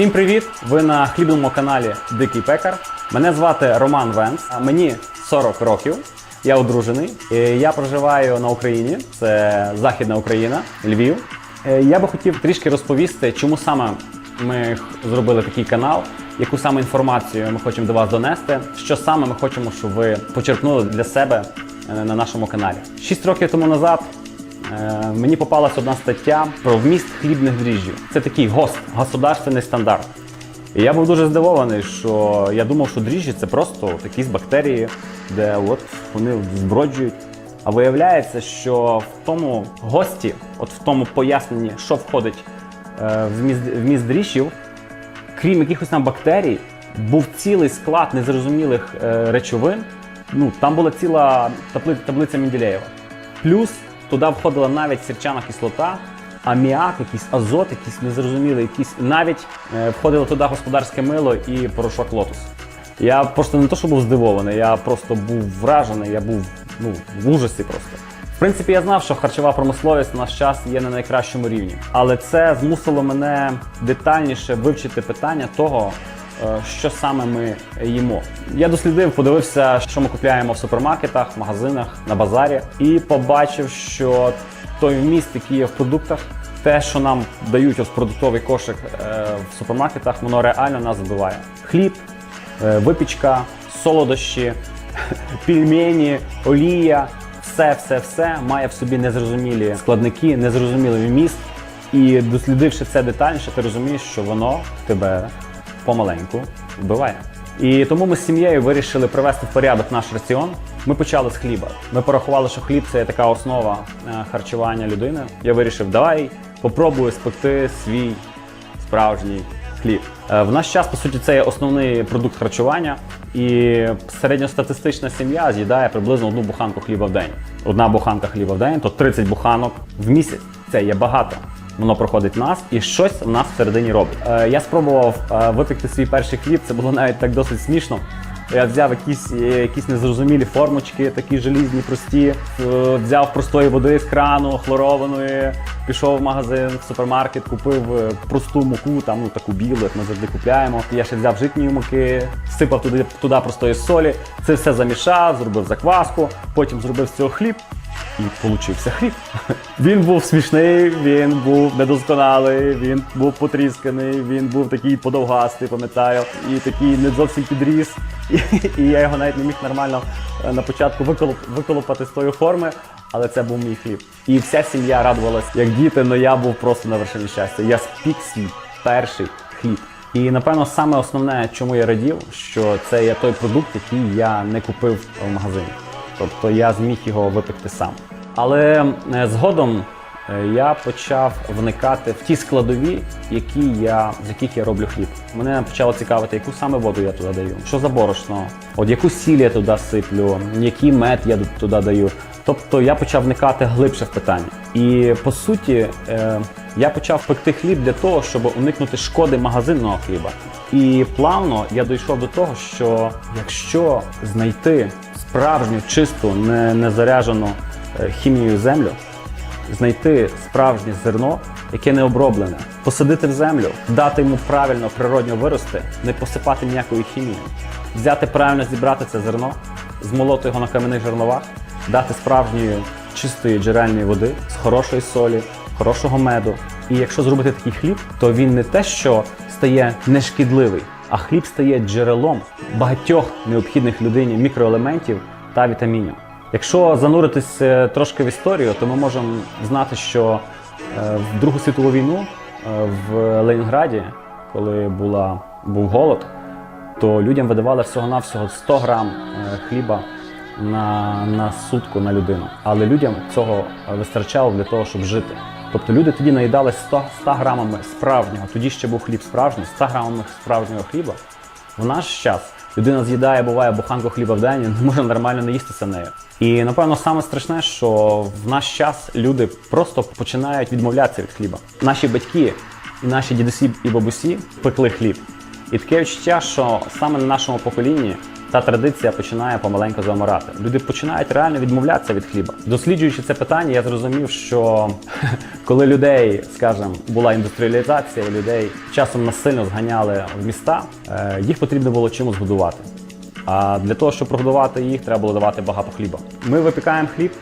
Всім привіт! Ви на хлібному каналі Дикий Пекар. Мене звати Роман Венц. а Мені 40 років. Я одружений. Я проживаю на Україні. Це Західна Україна, Львів. Е, Я би хотів трішки розповісти, чому саме ми зробили такий канал, яку саме інформацію ми хочемо до вас донести, що саме ми хочемо, щоб ви почерпнули для себе е, на нашому каналі. Шість років тому назад Мені попалась одна стаття про вміст хлібних дріжджів. Це такий ГОСТ, государственний стандарт. І я був дуже здивований, що я думав, що дріжджі це просто якісь бактерії, де от вони зброджують. А виявляється, що в тому гості, от в тому поясненні, що входить е, в вміст, вміст дріжджів, крім якихось там бактерій, був цілий склад незрозумілих е, речовин. Ну, там була ціла табли- таблиця Менделєєва. Плюс туди входила навіть сірчана кислота, аміак, якийсь азот, якийсь незрозумілий, якийсь навіть е, входило туди господарське мило і порошок лотос. Я просто не то, що був здивований, я просто був вражений, я був ну, в ужасі просто. В принципі, я знав, що харчова промисловість на наш час є на найкращому рівні, але це змусило мене детальніше вивчити питання того, що саме ми їмо. Я дослідив, подивився, що ми купляємо в супермаркетах, в магазинах, на базарі, і побачив, що той вміст, який є в продуктах, те, що нам дають ось продуктовий кошик е, в супермаркетах, воно реально нас вбиває. Хліб, е, випічка, солодощі, пельмені, олія. Все, все, все має в собі незрозумілі складники, незрозумілий вміст. І дослідивши це детальніше, ти розумієш, що воно тебе помаленьку вбиває. І тому ми з сім'єю вирішили привести в порядок наш раціон. Ми почали з хліба. Ми порахували, що хліб це така основа е, харчування людини. Я вирішив, давай попробую спекти свій справжній хліб. Е, В наш час, по суті, це є основний продукт харчування, і середньостатистична сім'я з'їдає приблизно одну буханку хліба в день. Одна буханка хліба в день, то 30 буханок в місяць. Це є багато. Воно проходить нас і щось в нас всередині робить. Е, я спробував е, свій перший хліб. Це було навіть так досить смішно. Я взяв якісь, е, якісь незрозумілі формочки, такі желізні, прості, е, взяв простої води з крану, хлорованої, пішов в магазин, в супермаркет, купив просту муку, там ну таку білу, як ми завжди купляємо. Я ще взяв житньої муки, сипав туди, туди простої солі, це все замішав, зробив закваску, потім зробив з цього хліб. І получився хліб. Він був смішний, він був недосконалий, він був потрісканий, він був такий подовгастий, пам'ятаю, і такий не зовсім підріс. І, я його навіть не міг нормально е, на початку виколоп, виколопати з тої форми, але це був мій хліб. І вся сім'я радувалась, як діти, але я був просто на вершині щастя. Я спік свій перший хліб. І напевно саме основне, чому я радів, що це є той продукт, який я не купив в магазині. Тобто я зміг його випекти сам. Але е, згодом е, я почав вникати в ті складові, які я, з яких я роблю хліб. Мене почало цікавити, яку саме воду я туди даю, що за борошно, от яку сіль я туди сиплю, який мед я туди даю. Тобто я почав вникати глибше в питання. І по суті, е, я почав пекти хліб для того, щоб уникнути шкоди магазинного хліба. І плавно я дійшов до того, що якщо знайти справжню чисту, не, не заряжену е, хімією землю, знайти справжнє зерно, яке не оброблене, посадити в землю, дати йому правильно природньо вирости, не посипати ніякою хімією, взяти правильно зібрати це зерно, змолоти його на кам'яних жерновах, дати справжньої чистої джерельної води з хорошої солі, хорошого меду. І якщо зробити такий хліб, то він не те, що стає нешкідливий, а хліб стає джерелом багатьох необхідних людині мікроелементів та вітамінів. Якщо зануритись е, трошки в історію, то ми можемо знати, що е, в Другу світову війну е, в Ленінграді, коли була, був голод, то людям видавали всього-навсього 100 грам хліба на, на сутку на людину. Але людям цього вистачало для того, щоб жити. Тобто люди тоді наїдали 100, 100 грамами справжнього, тоді ще був хліб справжній, 100 грамами справжнього хліба. В наш час людина з'їдає, буває буханку хліба в день, не може нормально не їстися нею. І напевно саме страшне, що в наш час люди просто починають відмовлятися від хліба. Наші батьки і наші дідусі і бабусі пекли хліб. І таке відчуття, що саме на нашому поколінні та традиція починає помаленьку замирати. Люди починають реально відмовлятися від хліба. Досліджуючи це питання, я зрозумів, що коли людей, скажімо, була індустріалізація, людей часом насильно зганяли в міста, е, їх потрібно було чимось годувати. А для того, щоб прогодувати їх, треба було давати багато хліба. Ми випікаємо хліб,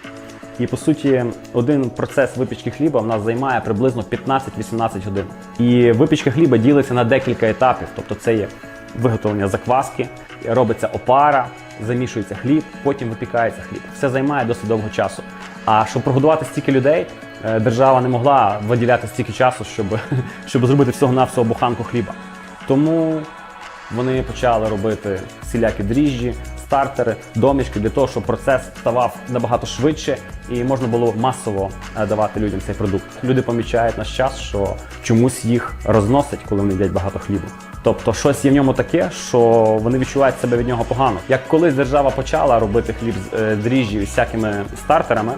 і по суті, один процес випічки хліба в нас займає приблизно 15-18 годин. І випічка хліба ділиться на декілька етапів. Тобто, це є виготовлення закваски, робиться опара, замішується хліб, потім випікається хліб. Все займає досить довго часу. А щоб прогодувати стільки людей, е, держава не могла виділяти стільки часу, щоб, щоб зробити всього на всього буханку хліба. Тому вони почали робити всілякі дріжджі, стартери, домішки для того, щоб процес ставав набагато швидше і можна було масово е, давати людям цей продукт. Люди помічають наш час, що чомусь їх розносить, коли вони їдять багато хлібу. Тобто щось є в ньому таке, що вони відчувають себе від нього погано. Як колись держава почала робити хліб з е, дріжджі всякими стартерами,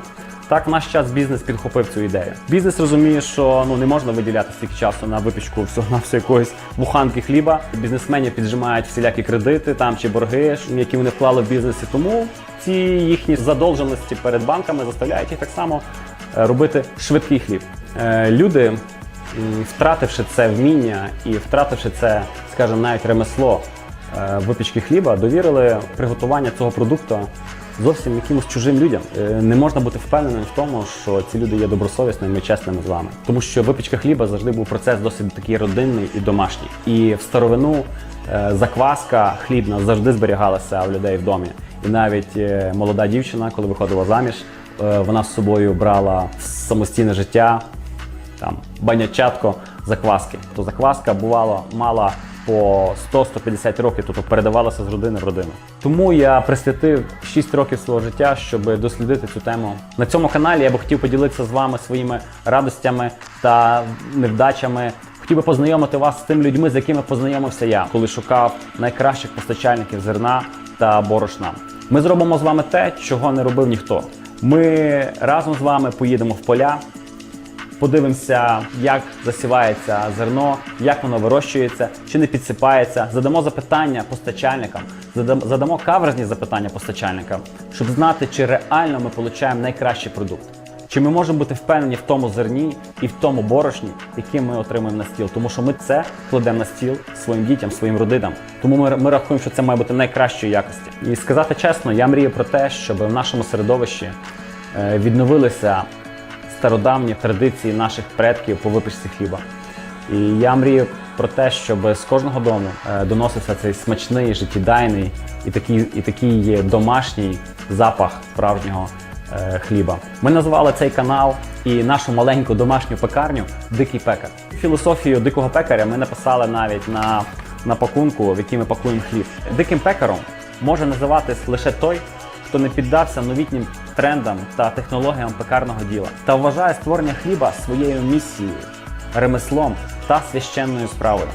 так, в наш час бізнес підхопив цю ідею. Бізнес розуміє, що ну не можна виділяти стільки часу на випічку всього на все якоїсь буханки хліба. Бізнесмені піджимають всілякі кредити там чи борги, які вони вклали в бізнесі. Тому ці їхні задовженості перед банками заставляють їх так само е, робити швидкий хліб. Е, Люди, втративши це вміння і втративши це, скажімо, навіть ремесло е, випічки хліба, довірили приготування цього продукту зовсім якимось чужим людям. Е, Не можна бути впевненим в тому, що ці люди є добросовісними і чесними з вами. Тому що випічка хліба завжди був процес досить такий родинний і домашній. І в старовину е, закваска хлібна завжди зберігалася у людей в домі. І навіть е, молода дівчина, коли виходила заміж, вона з собою брала в самостійне життя там банячатко закваски. То закваска бувало мала по 100-150 років, тобто передавалася з родини в родину. Тому я присвятив 6 років свого життя, щоб дослідити цю тему. На цьому каналі я би хотів поділитися з вами своїми радостями та невдачами. Хотів би познайомити вас з тими людьми, з якими познайомився я, коли шукав найкращих постачальників зерна та борошна. Ми зробимо з вами те, чого не робив ніхто. Ми разом з вами поїдемо в поля, подивимося, як засівається зерно, як воно вирощується, чи не підсипається. Задамо запитання постачальникам, задам- задамо каверзні запитання постачальникам, щоб знати, чи реально ми отримуємо найкращий продукт. Чи ми можемо бути впевнені в тому зерні і в тому борошні, яке ми отримуємо на стіл? Тому що ми це кладемо на стіл своїм дітям, своїм родинам. Тому ми, ми рахуємо, що це має бути найкращої якості. І сказати чесно, я мрію про те, щоб в нашому середовищі е, відновилися стародавні традиції наших предків по випічці хліба. І я мрію про те, щоб з кожного дому е, доносився цей смачний, життєдайний і такий, і такий домашній запах справжнього е, хліба. Ми назвали цей канал і нашу маленьку домашню пекарню Дикий пекар. Філософію дикого пекаря ми написали навіть на, на пакунку, в який ми пакуємо хліб. Диким пекаром може називатись лише той, хто не піддався новітнім трендам та технологіям пекарного діла та вважає створення хліба своєю місією, ремеслом та священною справою.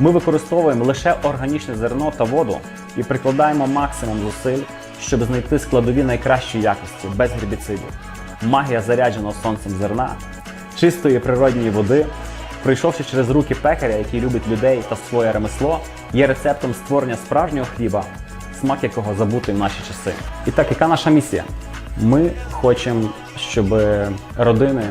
Ми використовуємо лише органічне зерно та воду і прикладаємо максимум зусиль, щоб знайти складові найкращої якості без гербіцидів. Магія зарядженого сонцем зерна, чистої природньої води, пройшовши через руки пекаря, який любить людей та своє ремесло, є рецептом створення справжнього хліба, смак якого забутий в наші часи. І так, яка наша місія? Ми хочемо, щоб родини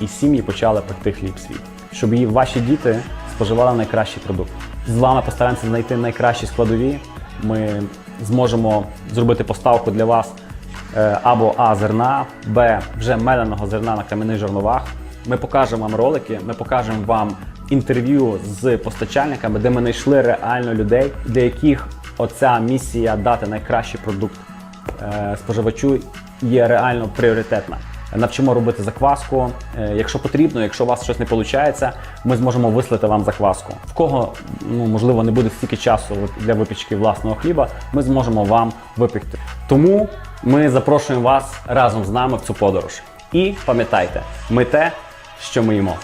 і сім'ї почали пекти хліб свій, щоб і ваші діти споживали найкращий продукт. З вами постараємося знайти найкращі складові. Ми зможемо зробити поставку для вас е, або А зерна, Б вже меленого зерна на кам'яних жорновах. Ми покажемо вам ролики, ми покажемо вам інтерв'ю з постачальниками, де ми знайшли реально людей, для яких оця місія дати найкращий продукт е, споживачу є реально пріоритетна. Навчимо робити закваску. Е, Якщо потрібно, якщо у вас щось не виходить, ми зможемо вислати вам закваску. В кого ну можливо не буде стільки часу для випічки власного хліба, ми зможемо вам випікти. Тому ми запрошуємо вас разом з нами в цю подорож. І пам'ятайте, ми те, що ми їмо.